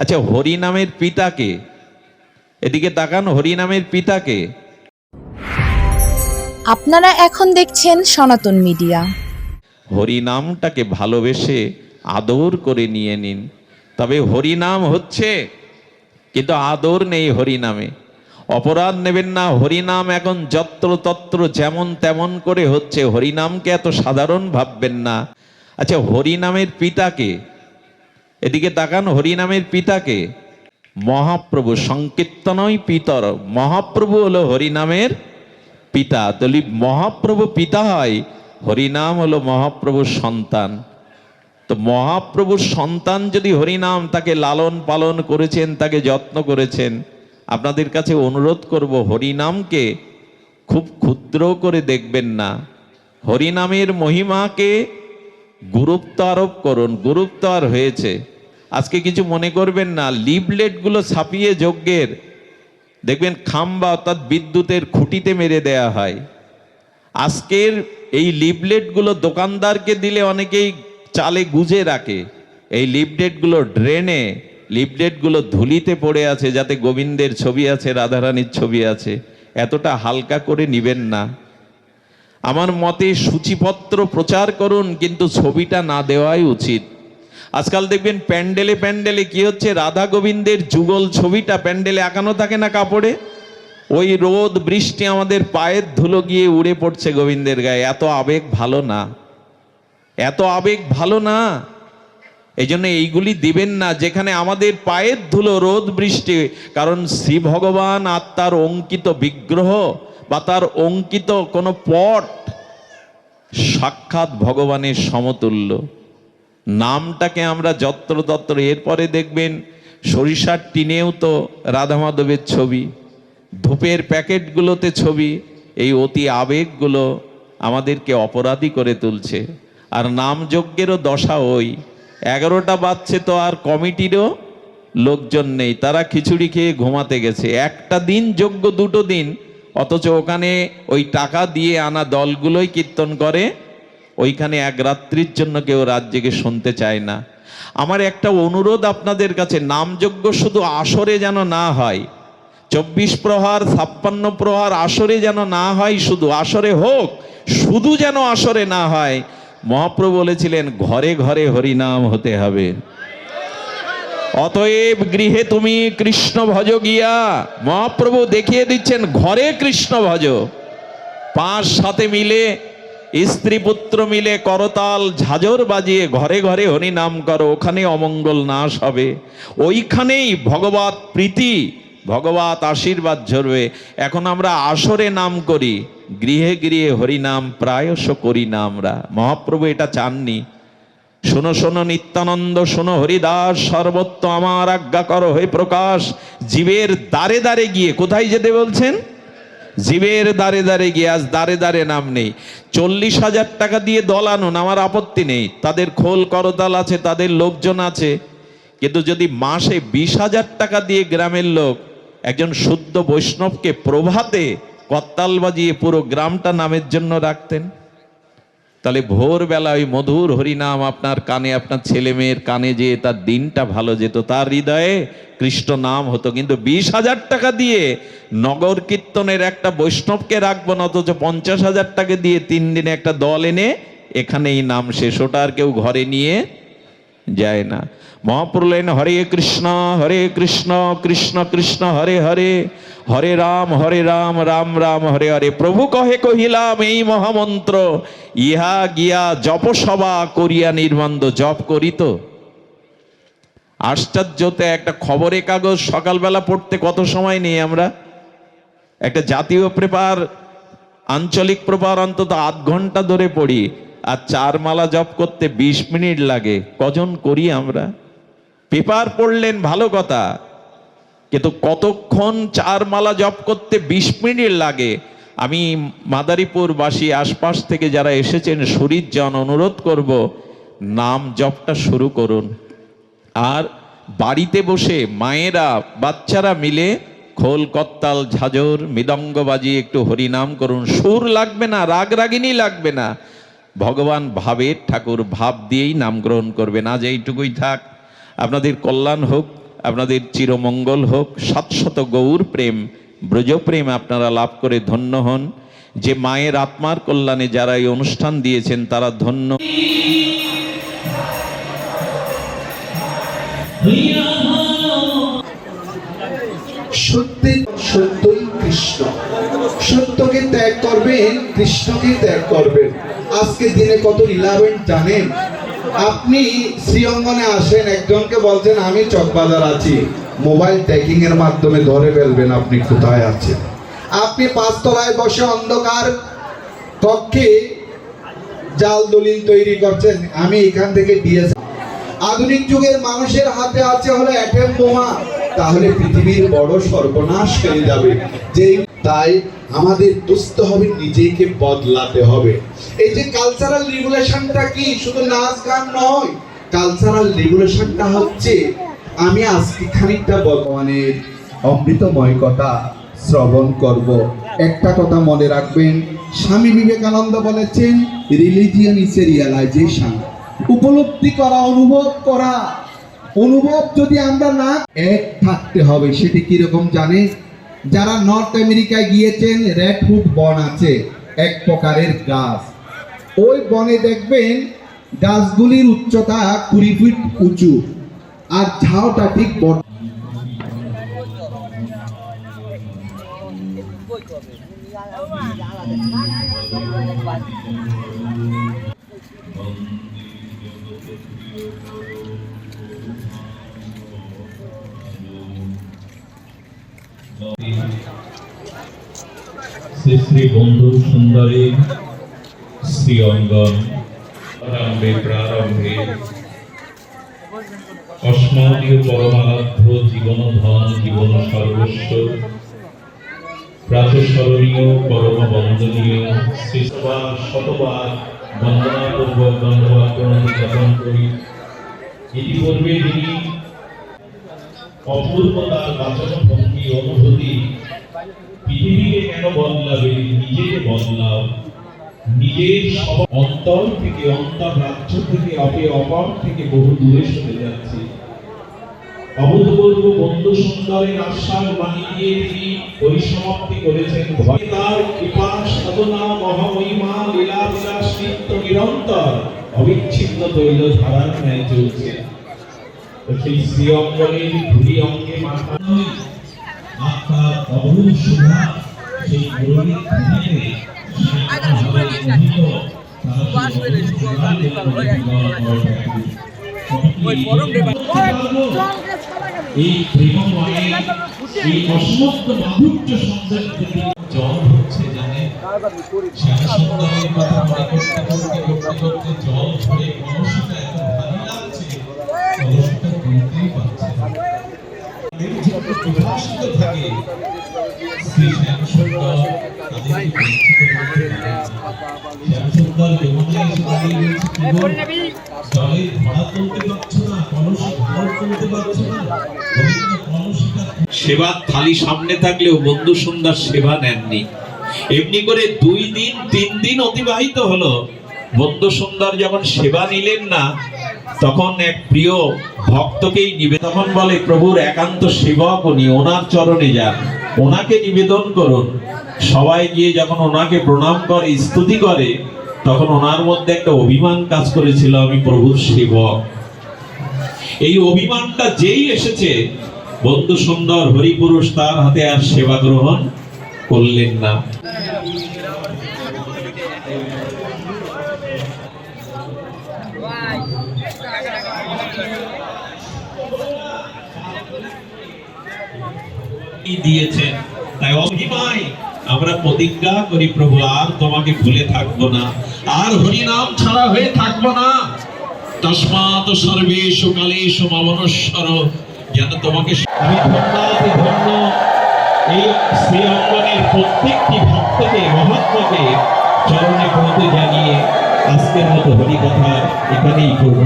আচ্ছা হরি নামের পিতাকে এদিকে তাকান হরি নামের পিতাকে। আপনারা এখন দেখছেন সনাতন মিডিয়া। হরি নামটাকে ভালোবেসে আদর করে নিয়ে নিন। তবে হরি নাম হচ্ছে কিন্তু আদর নেই হরি নামে। অপরাধ নেবেন না হরিনাম এখন যত্র তত্র যেমন তেমন করে হচ্ছে হরিনামকে এত সাধারণ ভাববেন না। আচ্ছা হরিনামের পিতাকে এদিকে তাকান হরিনামের পিতাকে। মহাপ্রভু সংকীর্তনই পিতর। মহাপ্রভু হলো হরিনামের পিতা। তাহলে মহাপ্রভু পিতা হয় হরিনাম হলো মহাপ্রভুর সন্তান। তো মহাপ্রভুর সন্তান যদি হরিনাম তাকে লালন পালন করেছেন, তাকে যত্ন করেছেন, আপনাদের কাছে অনুরোধ করব হরিনামকে খুব ক্ষুদ্র করে দেখবেন না। হরিনামের মহিমাকে গুরুত্ব আরোপ করুন। গুরুত্ব আর হয়েছে। আজকে কিছু মনে করবেন না লিভলেটগুলো ছাপিয়ে যজ্ঞের, দেখবেন খাম্বা অর্থাৎ বিদ্যুতের খুঁটিতে মেরে দেয়া হয়। আজকের এই লিফলেটগুলো দোকানদারকে দিলে অনেকেই চালে গুজে রাখে। এই লিফলেটগুলো ড্রেনে লিফলেটগুলো ধুলিতে পড়ে আছে যাতে গোবিন্দের ছবি আছে, রাধারানীর ছবি আছে। এতটা হালকা করে নিবেন না। আমার মতে সূচিপত্র প্রচার করুন, কিন্তু ছবিটা না দেওয়াই উচিত। আজকাল দেখবেন প্যান্ডেলে প্যান্ডেলে কি হচ্ছে? রাধা গোবিন্দের যুগল ছবিটা প্যান্ডেলে আঁকানো থাকে না কাপড়ে? ওই রোদ, বৃষ্টি আমাদের পায়ের ধুলো গিয়ে উড়ে পড়ছে গোবিন্দের গায়ে। এত আবেগ ভালো না। এত আবেগ ভালো না। এই জন্য এইগুলি দিবেন না। যেখানে আমাদের পায়ের ধুলো, রোদ, বৃষ্টি, কারণ শ্রী ভগবান আত্মার অঙ্কিত বিগ্রহ বা তার অঙ্কিত কোনো পট সাক্ষাৎ ভগবানের সমতুল্য। নামটাকে আমরা যত্র তত্র এরপরে দেখবেন সরিষার টিনেও তো রাধা মাধবের ছবি, ধূপের প্যাকেটগুলোতে ছবি, এই অতি আবেগগুলো আমাদেরকে অপরাধী করে তুলছে। আর নামযজ্ঞেরও দশা ওই, এগারোটা বাজছে তো আর কমিটিরও লোকজন নেই, তারা খিচুড়ি খেয়ে ঘুমাতে গেছে। একটা দিন যোগ্য দুটো দিন, অথচ ওখানে ওই টাকা দিয়ে আনা দলগুলোই কীর্তন করে ওইখানে এক রাত্রির জন্য কেউ জেগে শুনতে চায় না। আমার একটা অনুরোধ আপনাদের কাছে, নামযজ্ঞ শুধু আসরে যেন না হয়, চব্বিশ প্রহার, ছাপ্পান্ন প্রহার আসরে যেন না হয়, শুধু আসরে হোক, শুধু যেন আসরে না হয়, মহাপ্রভু বলেছিলেন, ঘরে ঘরে হরিনাম হতে হবে। অতএব গৃহে তুমি কৃষ্ণ ভজ গিয়া, মহাপ্রভু দেখিয়ে দিচ্ছেন, ঘরে কৃষ্ণ ভজ। পাঁচ সাথে মিলে স্ত্রী পুত্র মিলে করতাল, ঝাঁঝর বাজিয়ে ঘরে ঘরে হরিনাম করো, ওখানে অমঙ্গল নাশ হবে। ওইখানেই ভগবত প্রীতি, ভগবত আশীর্বাদ ঝরবে। এখন আমরা আসরে নাম করি, গৃহে গৃহে হরিনাম, প্রায়শ করি না আমরা। মহাপ্রভু এটা চাননি। শোনো শোনো, নিত্যানন্দ, শোনো, হরিদাস, সর্বত্র আমার আজ্ঞা করো, হে প্রকাশ। জীবের দ্বারে দ্বারে গিয়ে কোথায় যেতে বলছেন? জীবের দ্বারে দ্বারে গিয়ে আজ দ্বারে দাঁড়ে নাম নেই। চল্লিশ হাজার টাকা দিয়ে দল আনুন, আমার আপত্তি নেই। তাদের খোল করতাল আছে, তাদের লোকজন আছে। কিন্তু যদি মাসে বিশ হাজার টাকা দিয়ে গ্রামের লোক একজন শুদ্ধ বৈষ্ণবকে প্রভাতে কত্তাল বাজিয়ে পুরো গ্রামটা নামের জন্য রাখতেন? তাহলে ভোরবেলা ওই মধুর হরিনাম আপনার কানে, আপনার ছেলে মেয়ের কানে যেয়ে তার দিনটা ভালো যেত, তার হৃদয়ে কৃষ্ণ নাম হতো। কিন্তু বিশ হাজার টাকা দিয়ে নগর কীর্তনের একটা বৈষ্ণবকে রাখব না, অথচ পঞ্চাশ হাজার টাকা দিয়ে তিন দিনে একটা দল এনে এখানেই নাম শেষ। ওটা আর কেউ ঘরে নিয়ে যায় না মহাপ্রলয়ন হরে কৃষ্ণ হরে কৃষ্ণ কৃষ্ণ কৃষ্ণ হরে হরে হরে রাম হরে রাম রাম রাম হরে হরে প্রভু কহে কহিলাম এই মহামন্ত্র ইহা গিয়া জপসভা করিয়া নির্বন্ধ জপ করিত আশ্চর্যতে একটা খবরের কাগজ সকালবেলা পড়তে কত সময় নেই আমরা? একটা জাতীয় পেপার আঞ্চলিক পেপার অন্তত আধ ঘণ্টা ধরে পড়ি। আর চার মালা জপ করতে বিশ মিনিট লাগে। কজন করি আমরা? পেপার পড়লেন ভালো কথা, কিন্তু কতক্ষণ চার মালা জপ করতে বিশ মিনিট লাগে? আমি মাদারীপুর বাসী আশপাশ থেকে যারা এসেছেন শরীর জন, অনুরোধ করব, নাম জপটা শুরু করুন। আর বাড়িতে বসে মায়েরা, বাচ্চারা মিলে খোল কত্তাল ঝাঁঝর মৃদঙ্গ বাজিয়ে একটু হরিনাম করুন। সুর লাগবে না রাগ রাগিনী লাগবে না। ভগবান ভাবের ঠাকুর ভাব দিয়েই নাম গ্রহণ করবেন আজ এইটুকুই থাক। আপনাদের কল্যাণ হোক, আপনাদের চিরমঙ্গল হোক শত গৌর প্রেম, ব্রজপ্রেম আপনারা লাভ করে ধন্য হন। যে মায়ের আত্মার কল্যাণে যারা এই অনুষ্ঠান দিয়েছেন, তারা ধন্য। সত্যি সত্যই কৃষ্ণ। সত্যকে ত্যাগ করবেন, কৃষ্ণকে ত্যাগ করবেন। আজকে দিনে কত রিলাভেন্ট জানেন? আপনি শ্রীঅঙ্গনে আসেন, একজনকে বলছেন, আমি চকবাজার আছি। মোবাইল ট্যাকিং এর মাধ্যমে ধরে ফেলবেন আপনি কোথায় আছেন। আপনি পাঁচতলায় বসে অন্ধকার কক্ষে জাল দলিল তৈরি করছেন। আমি এখান থেকে দিয়েছি আধুনিক যুগের মানুষের হাতে আছে হলো অ্যাটম বোমা। তাহলে পৃথিবীর বড় সর্বনাশ হয়ে যাবে। যে তাই আমাদের দুস্থ হবে, নিজেকে বদলাতে হবে। এই যে কালচারাল রেগুলেশনটা কি? শুধু নাচ গান নয় কালচারাল রেগুলেশনটা হচ্ছে, আমি আজকে খানিকটা বর্তমানের অমৃতময় কথা শ্রবণ করব। একটা কথা মনে রাখবেন, স্বামী বিবেকানন্দ বলেছেন রিলিজিয়ান ইজ এ রিয়ালাইজেশন উপলব্ধি করা, অনুভব করা অনুভব যদি আমরা না এক থাকতে হবে, সেটি কীরকম জানে যারা নর্থ আমেরিকায় গিয়েছেন রেডফুট বন আছে, এক প্রকারের গাছ। ওই বনে দেখবেন গাছগুলির উচ্চতা কুড়ি ফিট উঁচু, আর ঝাউটা ঠিক বড় শ্রী শ্রী বন্ধু সুন্দরী শ্রী অঙ্গন। প্রারম্ভে প্রারম্ভে। অস্মদীয় পরমারাধ্য জীবন ধন জীবন সর্বস্ব। প্রাতঃস্মরণীয় পরম বন্দনীয় শ্রীবার শতবার বন্দনাপূর্বক ধন্যবাদ প্রণতি জ্ঞাপন করি। ইতিপূর্বে যিনি অপূর্বতার বাচন ভঙ্গি অনুভূতি পৃথিবীকে কেন বদলাবে? নিজেকে বদলাও। নিজের অন্তর থেকে অন্তর, রাজ্য থেকে অপে অপর থেকে বহু দূরে সরে যাচ্ছে। অভূতপূর্ব বন্ধু সুন্দরের আশ্বাস বাণী দিয়ে তিনি পরিসমাপ্তি করেছেন। ভয় তার কৃপা সাধনা মহামহিমা লীলা বিলাস নিত্য নিরন্তর অবিচ্ছিন্ন তৈল ধারার ন্যায় চলছে। সেই শ্রী অঙ্গনের ধুলি অঙ্গে মাথা আপনার অবরূপ শোভা সেই গৌরীর ধুলিতে এই প্রেমময়ে এই অসমস্ত মাধুর্য সন্ধান যদি জল হচ্ছে জানে। শ্যামসুন্দরের কথা মনে করতে করতে করতে করতে জল ঝরে কলসিটা কি গো, জলে ধরা তুলতে পারছ না কলসি ধর তুলতে পারছ না সেবার থালি সামনে থাকলেও বন্ধু সুন্দর সেবা নেননি। এমনি করে দুই দিন তিন দিন অতিবাহিত হলো। বন্ধু সুন্দর যখন সেবা নিলেন না তখন এক প্রিয় ভক্তকেই নিবেদন বলে, প্রভুর একান্ত সেবক উনি, ওনার চরণে যান, ওনাকে নিবেদন করুন। সবাই গিয়ে যখন ওনাকে প্রণাম করে, স্তুতি করে, তখন ওনার মধ্যে একটা অভিমান কাজ করেছিল, আমি প্রভুর সেবক। এই অভিমানটা যেই এসেছে, বন্ধু সুন্দর হরিপুরুষ তার হাতে আর সেবা গ্রহণ করলেন না। দিয়েছেন? তাই অভিমায় আমরা প্রতিজ্ঞা করি, প্রভু, আর তোমাকে ভুলে থাকব না। আর হরিনাম ছাড়া হয়ে থাকব না। তস্মাৎ সর্বেষু কালেষু মামনস্বর যেন তোমাকে আমি ধন্যাতি ধন্য। এই শ্রী অঙ্গনের প্রত্যেকটি ভক্তকে, মহাত্মাকে চরণে পৌঁছে জানিয়ে আজকের মতো হরি কথা এখানেই করব